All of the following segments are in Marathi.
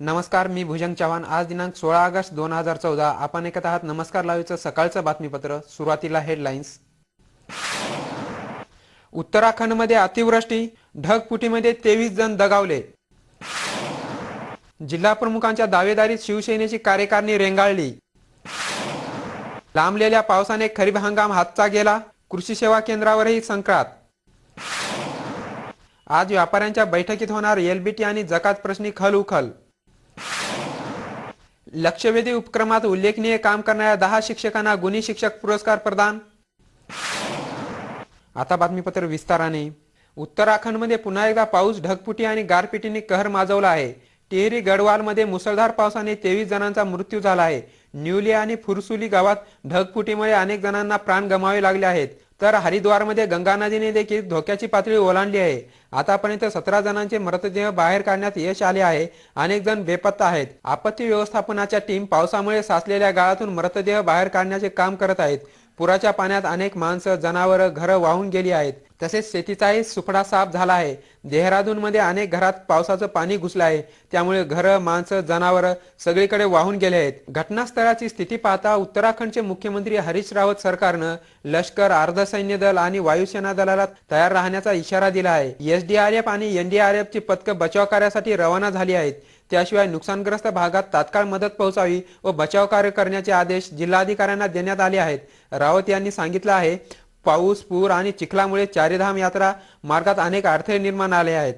नमस्कार मी भुजंग चव्हाण. आज दिनांक सोळा ऑगस्ट दोन हजार चौदा. आपण एकत आहात नमस्कार लाईव्हचं सकाळचं बातमीपत्र. सुरुवातीला हेडलाईन्स. उत्तराखंडमध्ये अतिवृष्टी. ढगपुटीमध्ये तेवीस जण दगावले. जिल्हा प्रमुखांच्या दावेदारीत शिवसेनेची कार्यकारिणी रेंगाळली. लांबलेल्या पावसाने खरीप हंगाम हातचा गेला. कृषी सेवा केंद्रावरही संक्रांत. आज व्यापाऱ्यांच्या बैठकीत होणार एलबीटी आणि जकात प्रश्नी खल उखल लक्षवेधी उपक्रमात उल्लेखनीय काम करणाऱ्या दहा शिक्षकांना गुणी शिक्षक पुरस्कार प्रदान. आता बातमीपत्र विस्ताराने. उत्तराखंडमध्ये पुन्हा एकदा पाऊस ढगफुटी आणि गारपिटीने कहर माजवला आहे. टेहरी गडवालमध्ये मुसळधार पावसाने तेवीस जणांचा मृत्यू झाला आहे. न्यूली आणि फुरसुली गावात ढगफुटीमुळे अनेक जणांना प्राण गमावे लागले आहेत. तर हरिद्वारमध्ये गंगा नदीने देखील धोक्याची पातळी ओलांडली आहे. आतापर्यंत सतरा जणांचे मृतदेह बाहेर काढण्यात यश आले आहे. अनेक जण बेपत्ता आहेत. आपत्ती व्यवस्थापनाच्या टीम पावसामुळे साचलेल्या गाळातून मृतदेह बाहेर काढण्याचे काम करत आहेत. पुराच्या पाण्यात अनेक माणसं जनावरं घरं वाहून गेली आहेत. तसेच शेतीचाही सुपडा साफ झाला आहे. देहरादून मध्ये अनेक घरात पावसाचं पाणी घुसलं आहे. त्यामुळे घरं माणसं जनावरं सगळीकडे वाहून गेले आहेत. घटनास्थळाची स्थिती पाहता उत्तराखंडचे मुख्यमंत्री हरीश रावत सरकारनं लष्कर अर्धसैन्य दल आणि वायुसेना दलाला तयार राहण्याचा इशारा दिला आहे. एसडीआरएफ आणि एनडीआरएफ ची पथकं बचाव कार्यासाठी रवाना झाली आहेत. त्याशिवाय नुकसानग्रस्त भागात तात्काळ मदत पोहोचावी व बचाव कार्य करण्याचे आदेश जिल्हाधिकाऱ्यांना देण्यात आले आहेत. रावत यांनी सांगितलं आहे पाऊस पूर आणि चिखलामुळे चारीधाम यात्रा मार्गात अनेक अडथळे निर्माण आले आहेत.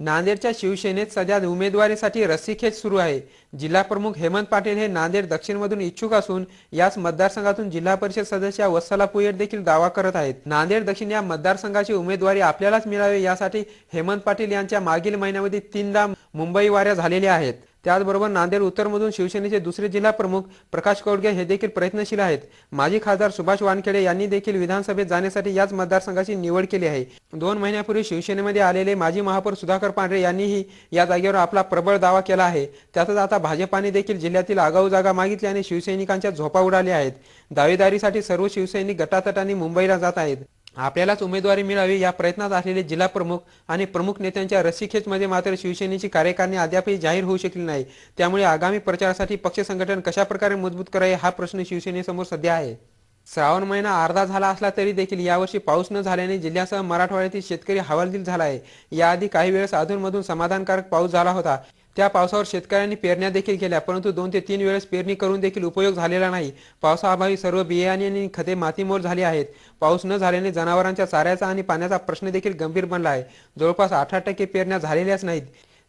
नांदेडच्या शिवसेनेत सध्या उमेदवारीसाठी रस्सीखेच सुरू आहे. जिल्हा प्रमुख हेमंत पाटील हे नांदेड दक्षिणमधून इच्छुक असून याच मतदारसंघातून जिल्हा परिषद सदस्य वत्सला पुयड देखील दावा करत आहेत. नांदेड दक्षिण या मतदारसंघाची उमेदवारी आपल्यालाच मिळावी यासाठी हेमंत पाटील यांच्या मागील महिन्यामध्ये तीनदा मुंबई वाऱ्या झालेल्या आहेत. त्याचबरोबर नांदेड उत्तरमधून शिवसेनेचे दुसरे जिल्हा प्रमुख प्रकाश कौडगे हे देखील प्रयत्नशील आहेत. माजी खासदार सुभाष वानखेडे यांनी देखील विधानसभेत जाण्यासाठी याच मतदारसंघाची निवड केली आहे. दोन महिन्यापूर्वी शिवसेनेमध्ये आलेले माजी महापौर सुधाकर पांढरे यांनीही या जागेवर आपला प्रबळ दावा केला आहे. त्यातच आता भाजपाने देखील जिल्ह्यातील आगाऊ जागा मागितल्याने शिवसैनिकांच्या झोपा उडाल्या आहेत. दावेदारीसाठी सर्व शिवसैनिक गटातटाने मुंबईला जात आहेत. आपल्यालाच उमेदवारी मिळावी या प्रयत्नात असलेले जिल्हा प्रमुख आणि प्रमुख नेत्यांच्या रस्सीखेचमध्ये मात्र शिवसेनेची कार्यकारणी अद्यापही जाहीर होऊ शकली नाही. त्यामुळे आगामी प्रचारासाठी पक्ष संघटन कशा प्रकारे मजबूत करावे हा प्रश्न शिवसेनेसमोर सध्या आहे. श्रावण महिना अर्धा झाला असला तरी देखील यावर्षी पाऊस न झाल्याने जिल्ह्यासह मराठवाड्यातील शेतकरी हवालदिल झाला आहे. याआधी काही वेळेस अधूनमधून समाधानकारक पाऊस झाला होता. त्या पावसावर शेतकऱ्यांनी पेरण्या देखील केल्या परंतु दोन ते तीन वेळेस पेरणी करून देखील उपयोग झालेला नाही. पावसाअभावी सर्व बियाणे आणि खते मातीमोल झाली आहेत. पाऊस न झाल्याने जनावरांच्या चाऱ्याचा आणि पाण्याचा प्रश्न देखील गंभीर बनला आहे. जवळपास अठरा टक्के पेरण्या झालेल्याच नाहीत.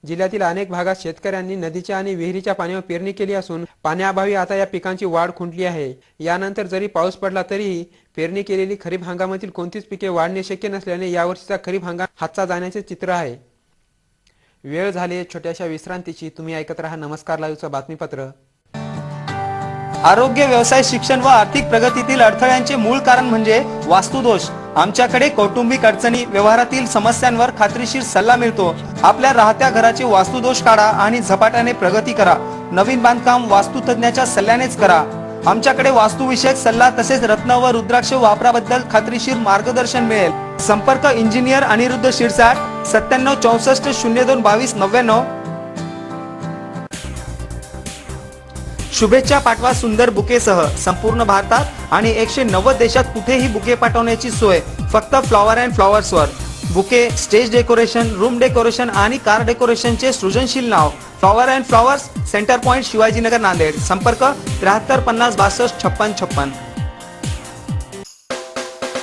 जिल्ह्यातील अनेक भागात शेतकऱ्यांनी नदीच्या आणि विहिरीच्या पाण्यावर पेरणी केली असून पाण्याअभावी आता या पिकांची वाढ खुंटली आहे. यानंतर जरी पाऊस पडला तरीही पेरणी केलेली खरीप हंगामातील कोणतीच पिके वाढणे शक्य नसल्याने यावर्षीचा खरीप हंगाम हातचा जाण्याचे चित्र आहे. वेळ झाली छोट्याशा विश्रांतीची. तुम्ही ऐकत राहा नमस्कार लाईव्हचं बातमीपत्र. आरोग्य व्यवसाय शिक्षण व आर्थिक प्रगतीतील अडथळ्यांचे मूळ कारण म्हणजे वास्तुदोष. आमच्याकडे कौटुंबिक अडचणी व्यवहारातील समस्यांवर खात्रीशीर सल्ला मिळतो. आपल्या राहत्या घराचे वास्तुदोष काढा आणि झपाट्याने प्रगती करा. नवीन बांधकाम वास्तुतज्ञाच्या सल्ल्यानेच करा. आमच्याकडे वास्तुविषयक सल्ला तसेच रत्न व रुद्राक्ष वापराबद्दल खात्रीशीर मार्गदर्शन मिळेल. संपर्क इंजिनियर अनिरुद्ध शिरसाट सत्त्याण्णव चौसष्ट शून्य दोन बावीस नव्याण्णव. शुभेच्छा पाठवा सुंदर बुकेसह. संपूर्ण भारतात आणि एकशे नव्वद देशात कुठेही बुके पाठवण्याची सोय. फक्त flower and फ्लॉवर्सवर. Bouquet stage decoration room decoration आणि कार डेकोरेशनचे सृजनशील नाव. Flower and flowers centre point Shivajinagar Nanded. संपर्क त्र्याहत्तर पन्नास बासष्ट छप्पन छप्पन.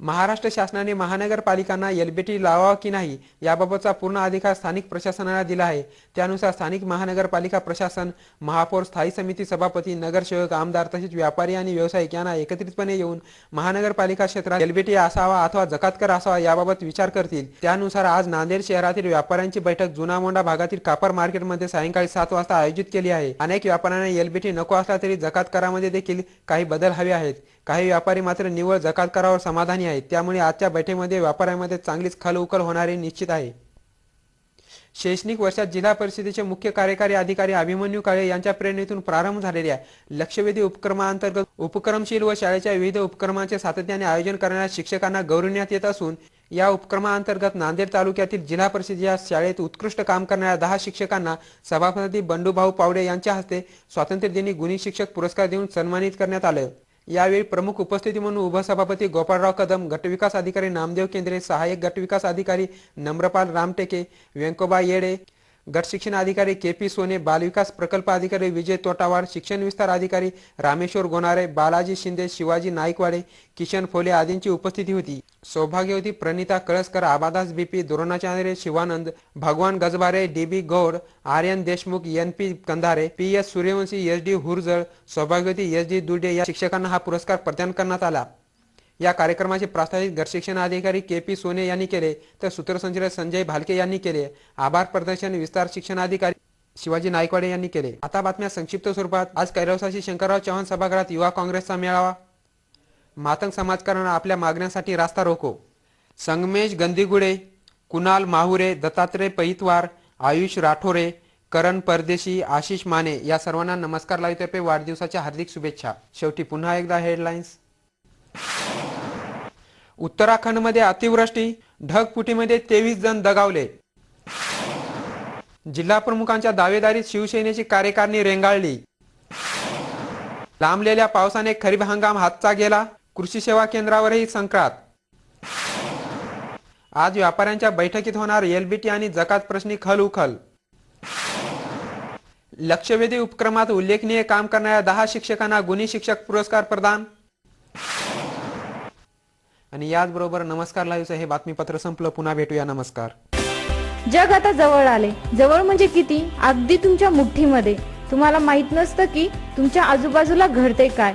महाराष्ट्र शासनाने महानगरपालिकांना एलबीटी लावावा की नाही याबाबतचा पूर्ण अधिकार स्थानिक प्रशासनाला दिला आहे. त्यानुसार स्थानिक महानगरपालिका प्रशासन महापौर स्थायी समिती सभापती नगरसेवक आमदार तसेच व्यापारी आणि व्यावसायिक यांना एकत्रितपणे येऊन महानगरपालिका क्षेत्रात एलबीटी असावा अथवा जकातकर असावा याबाबत विचार करतील. त्यानुसार आज नांदेड शहरातील व्यापाऱ्यांची बैठक जुना मोंडा भागातील कापर मार्केटमध्ये सायंकाळी सात वाजता आयोजित केली आहे. अनेक व्यापाऱ्यांना एलबीटी नको असला तरी जकात करामध्ये देखील काही बदल हवे आहेत. काही व्यापारी मात्र निव्वळ जकात करावर समाधानी आहेत. त्यामुळे आजच्या बैठकीमध्ये व्यापाऱ्यांमध्ये चांगलीच खलउखल होणारे निश्चित आहे. शैक्षणिक वर्षात जिल्हा परिषदेचे मुख्य कार्यकारी अधिकारी अभिमन्यू काळे यांच्या प्रेरणेतून प्रारंभ झालेल्या लक्षवेधी उपक्रमांतर्गत उपक्रमशील व शाळेच्या विविध उपक्रमांचे सातत्याने आयोजन करणाऱ्या शिक्षकांना गौरवण्यात येत असून या उपक्रमांतर्गत नांदेड तालुक्यातील जिल्हा परिषद या शाळेत उत्कृष्ट काम करणाऱ्या दहा शिक्षकांना सभापती बंडूभाऊ पावडे यांच्या हस्ते स्वातंत्र्यदिनी गुणी शिक्षक पुरस्कार देऊन सन्मानित करण्यात आलं. यावेळी प्रमुख उपस्थिती म्हणून उपसभापती गोपाळराव कदम गटविकास अधिकारी नामदेव केंद्रे सहाय्यक गटविकास अधिकारी नम्रपाल रामटेके व्यंकोबा येडे गट शिक्षण अधिकारी के पी सोने बालविकास प्रकल्प अधिकारी विजय तोटावार शिक्षण विस्तार अधिकारी रामेश्वर गोनारे बालाजी शिंदे शिवाजी नाईकवाडे किशन फोले आदींची उपस्थिती होती. सौभाग्यवती Pranita Kalaskar Abadas B P Dronacharya Shivanand Bhagwan Gajbare D B Gaud Aryan Deshmukh N P Kandhare P S Suryavanshi S D Hurjal सौभाग्यवती एस डी दुर्डे या शिक्षकांना हा पुरस्कार प्रदान करण्यात आला. या कार्यक्रमाचे प्रास्ताविक घरशिक्षण अधिकारी के पी सोने यांनी केले तर सूत्रसंचालक संजय भालके यांनी केले आभार प्रदर्शन विस्तार शिक्षण अधिकारी शिवाजी नायकवाडे यांनी केले. आता बातम्या संक्षिप्त स्वरूपात. आज कैलासाशी शंकरराव चव्हाण सभागृहात युवा काँग्रेसचा मेळावा. मातंग समाजकारांना आपल्या मागण्यांसाठी रास्ता रोको. संगमेश गंदीगुडे कुणाल माहुरे दत्तात्रय पैतवार आयुष राठोरे करण परदेशी आशिष माने या सर्वांना नमस्कार लावितर्फे वाढदिवसाच्या हार्दिक शुभेच्छा. शेवटी पुन्हा एकदा हेडलाईन्स उत्तराखंडमध्ये अतिवृष्टी ढगपुटीमध्ये तेवीस जण दगावले. जिल्हा प्रमुखांच्या दावेदारीत शिवसेनेची कार्यकारिणी रेंगाळली. लांबलेल्या पावसाने खरीप हंगाम हातचा गेला. कृषी सेवा केंद्रावरही संक्रांत. आज व्यापाऱ्यांच्या बैठकीत होणार एलबीटी आणि जकात प्रश्नी खल उखल. लक्षवेधी उपक्रमात उल्लेखनीय काम करणाऱ्या दहा शिक्षकांना गुन्हे शिक्षक पुरस्कार प्रदान. आणि याचबरोबर नमस्कार लाईव्हचं हे बातमीपत्र संपलं. पुन्हा भेटूया. नमस्कार. जग आता जवळ आले. जवळ म्हणजे किती? अगदी तुमच्या मुठ्ठीमध्ये. तुम्हाला माहीत नसतं की तुमच्या आजूबाजूला घडते काय.